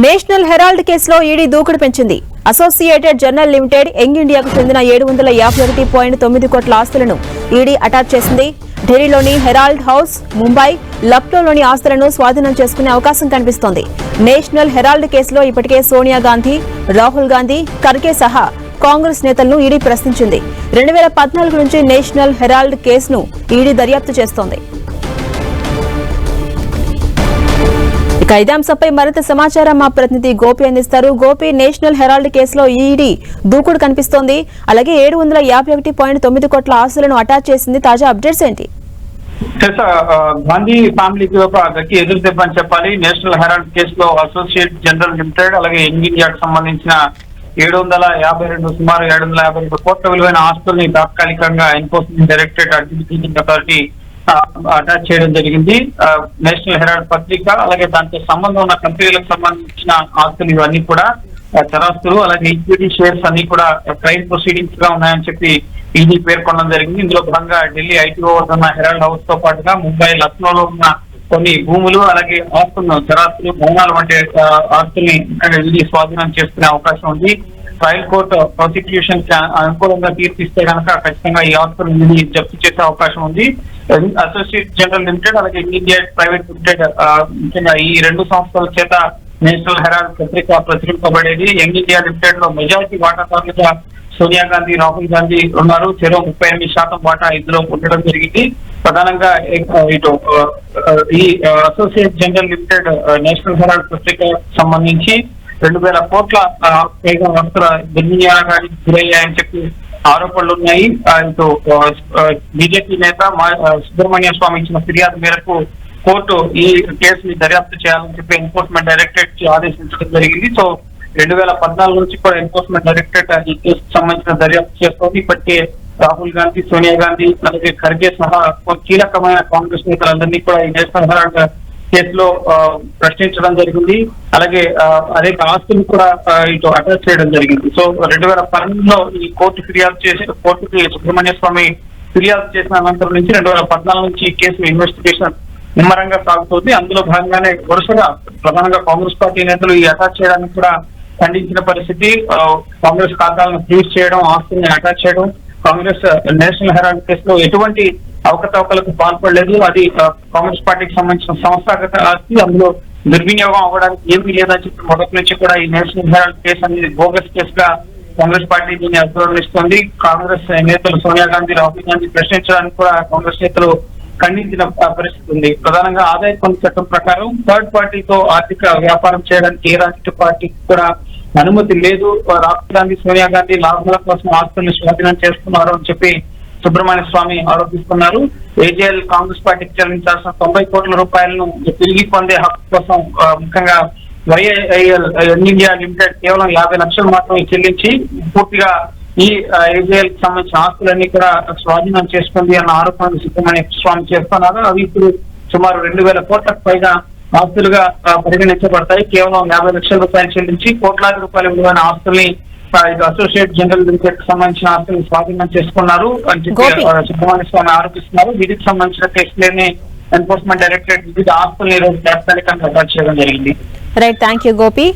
National herald కేసులో ED దూకుడు పెంచింది. అసోసియేటెడ్ జర్నల్ లిమిటెడ్ యంగ్ ఇండియాకు చెందిన ఏడు వందల యాభై ఒకటి పాయింట్ తొమ్మిది కోట్ల ఆస్తులను ఈడీ అటాచ్ చేసింది. ఢిల్లీలోని హెరాల్డ్ హౌస్ ముంబై లక్నోలోని ఆస్తులను స్వాధీనం చేసుకునే అవకాశం కనిపిస్తోంది. నేషనల్ హెరాల్డ్ కేసులో ఇప్పటికే సోనియా గాంధీ రాహుల్ గాంధీ ఖర్గే సహా కాంగ్రెస్ నేతలను ఈడీ ప్రశ్నించింది. రెండు వేల పద్నాలుగు నుంచి నేషనల్ హెరాల్డ్ కేసును ఈడీ దర్యాప్తు చేస్తోంది. ఇక ఇదే అంశంపై మరింత సమాచారం మా ప్రతినిధి గోపి అందిస్తారు. గోపి నేషనల్ హెరాల్డ్ కేసులో ఈడీ దూకుడు కనిపిస్తోంది. అలాగే ఏడు వందల యాభై ఒకటి పాయింట్ తొమ్మిది కోట్ల ఆస్తులను అటాచ్ చేసింది. తాజా అప్డేట్స్ ఏంటి? గాంధీ ఫ్యామిలీకి ఒక గట్టి ఎదురు దెబ్బని చెప్పాలి. నేషనల్ హెరాల్డ్ కేసులో అసోసియేట్ జనరల్ లిమిటెడ్ అలాగే యంగ్ ఇండియాకు సంబంధించిన ఏడు వందల యాభై రెండు సుమారు ఏడు వందల యాభై రెండు కోట్ల విలువైన ఆస్తుల్ని తాత్కాలికంగా enforcement directorate administrating authority attach చేయడం జరిగింది. నేషనల్ హెరాల్డ్ పత్రిక అలాగే దాంతో సంబంధం ఉన్న కంపెనీలకు సంబంధించిన ఆస్తులు ఇవన్నీ కూడా చరాస్తులు అలాగే ఈక్విటీ షేర్స్ అన్ని కూడా క్రైమ్ ప్రొసీడింగ్స్గా ఉన్నాయని చెప్పి ఈడీ పేర్కొనడం జరిగింది. ఇందులో భాగంగా ఢిల్లీ ఐటీఓ వద్ద ఉన్న హెరాల్డ్ హౌస్తో పాటుగా ముంబై లక్నోలో ఉన్న కొన్ని భూములు అలాగే ఆస్తులను చరాస్తులు భవనాలు వంటి ఆస్తుల్ని ఈడీ స్వాధీనం చేసుకునే అవకాశం ఉంది. ట్రయల్ కోర్టు ప్రాసిక్యూషన్ అనుకూలంగా తీర్పిస్తే కనుక ఖచ్చితంగా ఈ ఆస్తులను ఈడీ జప్తు చేసే అవకాశం ఉంది. అసోసియేట్ జనరల్ లిమిటెడ్ అలాగే ఇండియా ప్రైవేట్ లిమిటెడ్ ముఖ్యంగా ఈ రెండు సంస్థల చేత నేషనల్ హెరాల్డ్ పత్రిక ప్రచురింపబడేది. యంగ్ ఇండియా లిమిటెడ్లో మెజారిటీ వాటాదారులుగా సోనియా గాంధీ రాహుల్ గాంధీ ఉన్నారు. చెరో ముప్పై ఎనిమిది శాతం వాటా ఇందులో ఉండడం జరిగింది. ప్రధానంగా ఇటు ఈ associate general limited national herald పత్రిక సంబంధించి రెండు వేల కోట్ల పైగా వస్త్ర దుర్వినియోగానికి గురయ్యాయని చెప్పి ఆరోపణలు ఉన్నాయి. ఇటు బీజేపీ నేత మా- సుబ్రహ్మణ్య స్వామి ఇచ్చిన ఫిర్యాదు మేరకు కోర్టు ఈ కేసుని దర్యాప్తు చేయాలని చెప్పి ఎన్ఫోర్స్మెంట్ డైరెక్టరేట్కి ఆదేశించడం జరిగింది. సో రెండు వేల పద్నాలుగు నుంచి కూడా ఎన్ఫోర్స్మెంట్ డైరెక్టరేట్ ఈ కేసుకు సంబంధించిన దర్యాప్తు చేస్తోంది. ఇప్పటికే రాహుల్ గాంధీ సోనియా గాంధీ అలాగే ఖర్గే సహా కీలకమైన కాంగ్రెస్ నేతలందరినీ కూడా ఈ నేషనల్ హెరాల్డ్ కేసులో ప్రశ్నించడం జరిగింది. అలాగే అనేక ఆస్తులు కూడా ఇటు అటాచ్ చేయడం జరిగింది. సో రెండు వేల పన్నెండులో ఈ కోర్టు ఫిర్యాదు చేసి కోర్టుకి సుబ్రహ్మణ్య స్వామి ఫిర్యాదు చేసిన అనంతరం నుంచి రెండు వేల పద్నాలుగు నుంచి ఈ కేసు ఇన్వెస్టిగేషన్ ముమ్మరంగా సాగుతుంది. అందులో భాగంగానే వరుసగా ప్రధానంగా కాంగ్రెస్ పార్టీ నేతలు ఈ అటాచ్ చేయడానికి కూడా ఖండించిన పరిస్థితి. కాంగ్రెస్ ఖాతాలను ఫ్రీజ్ చేయడం ఆస్తుల్ని అటాచ్ చేయడం కాంగ్రెస్ నేషనల్ హెరాల్డ్ కేసులో ఎటువంటి అవకతవకలకు పాల్పడలేదు. అది కాంగ్రెస్ పార్టీకి సంబంధించిన సంస్థాగత ఆస్తి. అందులో దుర్వినియోగం అవ్వడానికి ఏమీ లేదని చెప్పి మొదటి నుంచి కూడా ఈ నేషనల్ హెరాల్డ్ కేసు అనేది బోగస్ కేసుగా కాంగ్రెస్ పార్టీ దీన్ని అభివర్ణిస్తోంది కాంగ్రెస్ నేతలు సోనియా గాంధీ రాహుల్ గాంధీ ప్రశ్నించడానికి కూడా కాంగ్రెస్ నేతలు ఖండించిన పరిస్థితి ఉంది. ప్రధానంగా ఆదాయ పన్ను చట్టం ప్రకారం థర్డ్ పార్టీతో ఆర్థిక వ్యాపారం చేయడానికి ఏ రాజకీయ పార్టీకి కూడా అనుమతి లేదు. రాహుల్ గాంధీ సోనియా గాంధీ లాభాల కోసం ఆస్తుల్ని స్వాధీనం చేస్తున్నారు అని చెప్పి సుబ్రహ్మణ్య స్వామి ఆరోపిస్తున్నారు. ఏజేఎల్ కాంగ్రెస్ పార్టీకి చెల్లించాల్సిన తొంభై కోట్ల రూపాయలను తిరిగి పొందే హక్కు కోసం ముఖ్యంగా వైఐఎల్ ఇండియా లిమిటెడ్ కేవలం యాభై లక్షలు మాత్రమే చెల్లించి పూర్తిగా ఈ ఏజేఎల్కి సంబంధించిన ఆస్తులన్నీ కూడా స్వాధీనం చేసుకుంది అన్న ఆరోపణలు సుబ్రహ్మణ్య స్వామి చేస్తున్నారు. అవి ఇప్పుడు సుమారు రెండు వేల కోట్లకు పైగా ఆస్తులుగా పరిగణించబడతాయి. కేవలం యాభై లక్షల రూపాయలు చెల్లించి కోట్లాది రూపాయల విలువైన ఆస్తుల్ని ఇది అసోసియేట్ జనరల్ లిమిటెడ్కి సంబంధించిన ఆస్తుల్ని స్వాధీనం చేసుకున్నారు. అని చెప్పి సుబ్రహ్మణ్య స్వామి ఆరోపిస్తున్నారు. వీటికి సంబంధించిన కేసులని ఎన్ఫోర్స్మెంట్ డైరెక్టరేట్ వివిధ ఆస్తుల్ని ఈ రోజు తాత్కాలికంగా చేయడం జరిగింది. Right thank you Gopi.